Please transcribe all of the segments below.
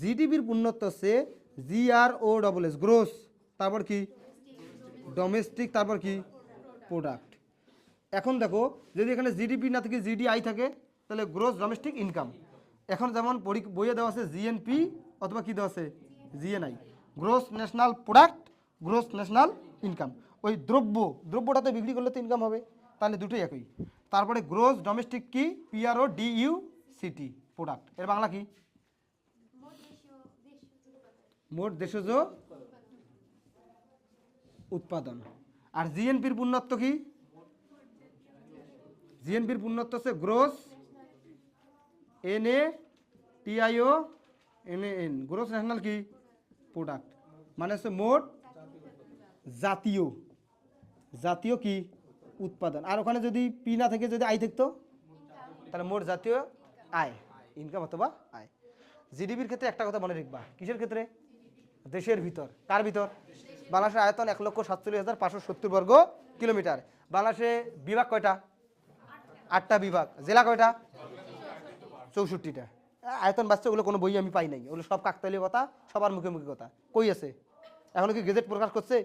জিডিপির পূর্ণত্ব হচ্ছে G R O double S gross তারপর কি? ডোমেস্টিক তারপর কি? প্রোডাক্ট এখন দেখো, যদি এখানে জিডিপি না থেকে, জিডিআই থাকে, তাহলে গ্রোস ডোমেস্টিক ইনকাম এখন যেমন বইয়ে দেওয়া আছে জিএনপি অথবা কি দেওয়া আছে? GNI gross national product gross national income ওই দ্রব্য, দ্রব্যটাতে বিক্রি করলে তো ইনকাম হবে, তাহলে দুটোই একই। তারপরে গ্রোস ডোমেস্টিক কি? P R O D U C T প্রোডাক্টের বাংলা কি? মোট দেশজ উৎপাদন। আর জিএনপির পূর্ণত্ব কি? জিএনপির পূর্ণত্ব হচ্ছে gross N A T I O N N gross national কি? প্রোডাক্ট। মানে হচ্ছে মোট জাতীয়। জাতীয় কি? উৎপাদন। আর ওখানে যদি পি না থেকে, যদি আয় থাকতো? তাহলে মোট জাতীয় আয় ইনকাম অথবা আয়। জিডিপির ক্ষেত্রে একটা কথা মনে রাখবা। কিসের ক্ষেত্রে? দেশের ভিতর। কার ভিতর? বাংলাদেশের আয়তন এক লক্ষ সাতচল্লিশ হাজার পাঁচশো সত্তর বর্গ কিলোমিটার। বাংলাদেশে বিভাগ কয়টা? আটটা বিভাগ। জেলা কয়টা? চৌষট্টিটা। আয়তন বাচ্চা ওগুলো কোনো বই আমি পাই নাই। ওগুলো সব কাকতালীয় কথা, সবার মুখে মুখে কথা। কই আছে? এখনও কি গেজেট প্রকাশ করছে?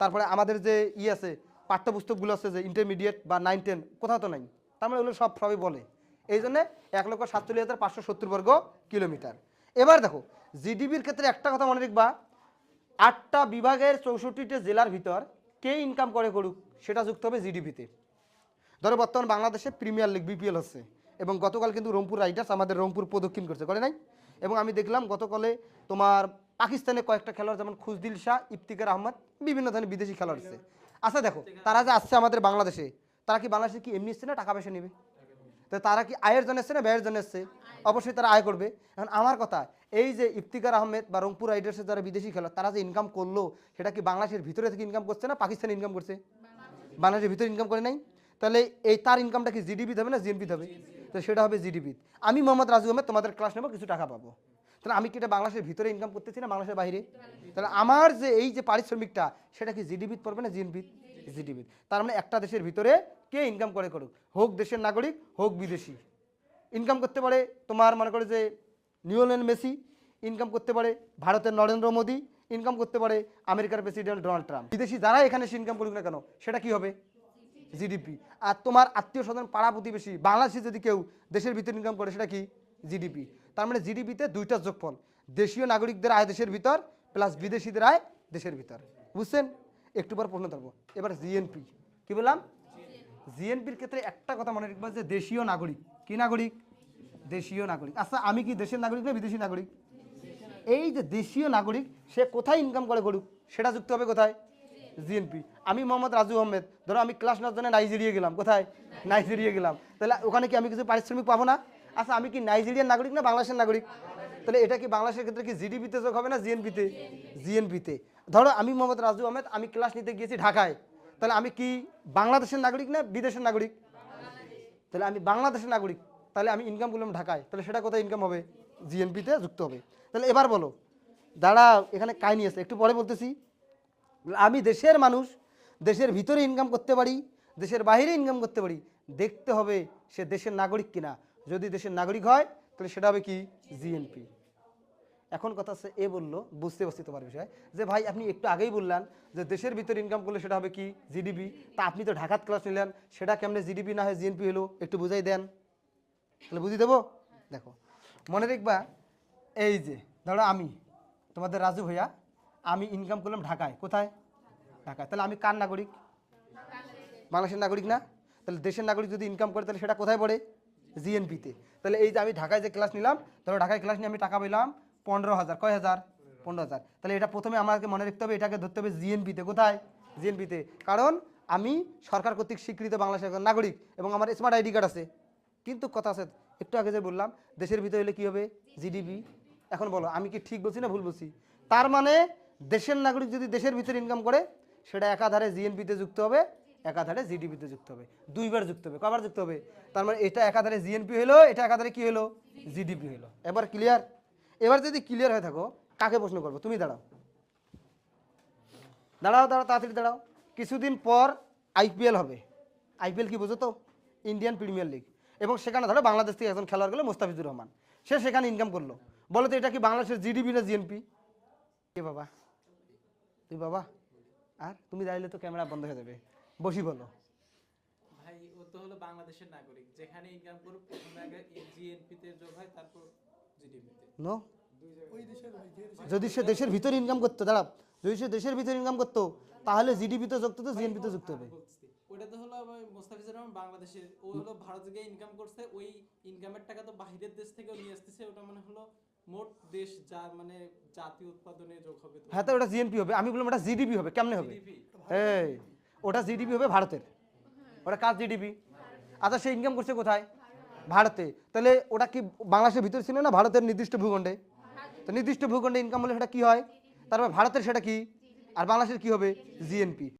তারপরে আমাদের যে ই আছে, পাঠ্যপুস্তকগুলো আছে যে ইন্টারমিডিয়েট বা নাইন টেন কোথাও তো নাই। তার মানে ওগুলো সব সবই বলে। এই জন্যে এক লক্ষ সাতচল্লিশ হাজার পাঁচশো সত্তর বর্গ কিলোমিটার। এবার দেখো জিডিপির ক্ষেত্রে একটা কথা মনে রাখবা। আটটা বিভাগের চৌষট্টিটা জেলার ভিতর কে ইনকাম করে করুক, সেটা যুক্ত হবে জিডিপিতে ধরো বর্তমান বাংলাদেশে প্রিমিয়ার লিগ বিপিএল হচ্ছে এবং গতকাল কিন্তু রংপুর রাইডার্স আমাদের রংপুর প্রদক্ষিণ করছে, করে নাই? এবং আমি দেখলাম গতকালে তোমার পাকিস্তানে কয়েকটা খেলোয়াড়, যেমন খুজদিল শাহ, ইফতিকার আহমদ, বিভিন্ন ধরনের বিদেশি খেলোয়াড় আছে আচ্ছা দেখো, তারা যে আসছে আমাদের বাংলাদেশে, তারা কি বাংলাদেশে কি এমনি না টাকা পয়সা নেবে? তো তারা কি আয়ের জন্য এসছে না ব্যয়ের জন্য এসছে? অবশ্যই তারা আয় করবে। এখন আমার কথা এই যে ইফতিকার আহমেদ বা রংপুর রাইডার্সের যারা বিদেশি খেলোয়াড় তারা যে ইনকাম করল সেটা কি বাংলাদেশের ভিতরে থেকে ইনকাম করছে না পাকিস্তানে ইনকাম করছে? বাংলাদেশের ভিতরে ইনকাম করে নাই? তাহলে এই তার ইনকামটা কি জিডিপি হবে না জিএনপি হবে? তো। সেটা হবে জিডিপি আমি মোহাম্মদ রাজু আহমেদ তোমাদের ক্লাস নেব কিছু টাকা পাবো। তাহলে আমি কি এটা বাংলাদেশের ভিতরে ইনকাম করতেছি না বাংলাদেশের বাইরে? তাহলে আমার যে এই যে পারিশ্রমিকটা সেটা কি জিডিপিত পড়বে না জিএনপি জিডিপি তার মানে একটা দেশের ভিতরে কে ইনকাম করে করুক? হোক দেশের নাগরিক, হোক বিদেশি। ইনকাম করতে পারে তোমার মনে করে যে নিউলেন মেসি ইনকাম করতে পারে ভারতের নরেন্দ্র মোদী ইনকাম করতে পারে আমেরিকার প্রেসিডেন্ট ডোনাল্ড ট্রাম্প বিদেশি যারা এখানে এসে ইনকাম করুক না কেন, সেটা কি হবে? জিডিপি আর তোমার আত্মীয় স্বজন, পাড়া প্রতিবেশী, বাংলাদেশে যদি কেউ দেশের ভিতরে ইনকাম করে, সেটা কি? জিডিপি তার মানে জিডিপিতে দুইটা যোগফল, দেশীয় নাগরিকদের আয় দেশের ভিতর প্লাস বিদেশিদের আয় দেশের ভিতর। বুঝছেন? একটু পর প্রশ্ন ধরবো। এবার জিএনপি কি বললাম? জিএনপির ক্ষেত্রে একটা কথা মনে রাখবা যে দেশীয় নাগরিক। কি নাগরিক? দেশীয় নাগরিক। আচ্ছা আমি কি দেশের নাগরিক না বিদেশি নাগরিক? এই যে দেশীয় নাগরিক, সে কোথায় ইনকাম করে করুক সেটা যুক্ত হবে কোথায়? জিএনপি আমি মোহাম্মদ রাজু আহমেদ। ধরো আমি ক্লাস নেওয়ার জন্য নাইজেরিয়া গেলাম। কোথায়? নাইজেরিয়া গেলাম। তাহলে ওখানে কি আমি কিছু পারিশ্রমিক পাবো না? আচ্ছা আমি কি নাইজেরিয়ার নাগরিক না বাংলাদেশের নাগরিক? তাহলে এটা কি বাংলাদেশের ক্ষেত্রে কি জিডিপিতে যোগ হবে না জিএনপিতে জিএনপিতে ধরো আমি মোহাম্মদ রাজু আহমেদ, আমি ক্লাস নিতে গিয়েছি ঢাকায়। তাহলে আমি কি বাংলাদেশের নাগরিক না বিদেশের নাগরিক? তাহলে আমি বাংলাদেশের নাগরিক, তাহলে আমি ইনকাম করলাম ঢাকায়। তাহলে সেটা কোথায় ইনকাম হবে? জিএনপিতে যুক্ত হবে। তাহলে এবার বলো, দাঁড়া, এখানে কাহিনি আছে, একটু পরে বলতেছি। আমি দেশের মানুষ, দেশের ভিতরে ইনকাম করতে পারি, দেশের বাইরে ইনকাম করতে পারি, দেখতে হবে সে দেশের নাগরিক কিনা। যদি দেশের নাগরিক হয়, তাহলে সেটা হবে কি? জিএনপি এখন কথা হচ্ছে, এ বলল, বুঝতে পারছি তোমার বিষয়, যে ভাই আপনি একটু আগেই বললেন যে দেশের ভিতরে ইনকাম করলে সেটা হবে কি জিডিপি তা আপনি তো ঢাকাত ক্লাস নিলেন, সেটা কেমনে জিডিপি না হয় জিএনপি হলো একটু বুঝাই দেন। তাহলে বুঝিয়ে দেবো? দেখো, মনে রাখবা, এই যে, ধরো আমি, তোমাদের রাজু ভাইয়া, আমি ইনকাম করলাম ঢাকায়, কোথায়? ঢাকায়। তাহলে আমি কার নাগরিক? বাংলাদেশের নাগরিক না? তাহলে দেশের নাগরিক যদি ইনকাম করে, তাহলে সেটা কোথায় পড়ে? জিএনপিতে তাহলে এই যে আমি ঢাকায় যে ক্লাস নিলাম, ধরো ঢাকায় ক্লাস নিয়ে আমি টাকা পেলাম পনেরো হাজার। কয় হাজার? পনেরো হাজার। তাহলে এটা প্রথমে আমাকে মনে রাখতে হবে, এটাকে ধরতে হবে জিএনপিতে। কোথায়? জিএনপিতে। কারণ আমি সরকার কর্তৃক স্বীকৃত বাংলাদেশের একজন নাগরিক এবং আমার স্মার্ট আইডি কার্ড আছে। কিন্তু কথা আছে, একটু আগে যে বললাম, দেশের ভিতরে হলে কী হবে? জিডিপি এখন বলো, আমি কি ঠিক বলছি না ভুল বলছি? তার মানে দেশের নাগরিক যদি দেশের ভিতরে ইনকাম করে, সেটা একাধারে জিএনপিতে যুক্ত হবে একাধারে জিডিপিতে যুক্ত হবে। দুইবার যুক্ত হবে। কবার যুক্ত হবে? তার মানে এটা একাধারে জিএনপি হলো, এটা একাধারে কি হলো? জিডিপি হলো। এবার ক্লিয়ার এবার যদি ক্লিয়ার হয়ে থাকো, কাকে প্রশ্ন করব? তুমি দাঁড়াও। দাঁড়াও দাঁড়াও, তাড়াতাড়ি দাঁড়াও। কিছুদিন পর আইপিএল হবে। আইপিএল কি বোঝো তো? ইন্ডিয়ান প্রিমিয়ার লিগ এবং সেখানে ধরো বাংলাদেশ থেকে একজন খেলোয়াড় গেলো, মোস্তাফিজুর রহমান। সে সেখানে ইনকাম করল। বলো তো এটা কি বাংলাদেশের জিডিপি না জিএনপি কে বাবা। তুই বাবা। আর তুমি দাঁড়িয়ে তো ক্যামেরা বন্ধ হয়ে যাবে। বসি বলো। ভাই, ও তো হলো বাংলাদেশের নাগরিক। যেখানে ইনকাম করুক, প্রথমে আগে জিএনপি তে যোগ হয়, তারপর নো যদি সে দেশের ভিতরে ইনকাম করতো দাঁড়া যদি সে দেশের ভিতরে ইনকাম করতো তাহলে জিডিপি তো যুক্ত তো জিএনপি তো যুক্ত হবে। ওটা তো হলো মোস্তাফিজুর রহমান বাংলাদেশের ও হলো ভারত গিয়ে ইনকাম করছে ওই ইনকামের টাকা তো বাহিরের দেশ থেকেও নিয়ে আসতেছে ওটা মানে হলো মোট দেশ যা মানে জাতীয় উৎপাদনে যোগ হবে তো। হ্যাঁ তো ওটা জিএনপি হবে আমি বললাম ওটা জিডিপি হবে কেমনে হবে? এই ওটা জিডিপি হবে ভারতের। ওটা কার জিডিপি আচ্ছা সে ইনকাম করছে কোথায়? ভারতে, তাহলে ওটা কি বাংলাদেশের ভিতরে ছিল না ভারতের নির্দিষ্ট ভূখণ্ডে? তো নির্দিষ্ট ভূখণ্ডে ইনকাম হলে সেটা কী হয়? তারপর ভারতের সেটা কি? আর বাংলাদেশের কি হবে? জিএনপি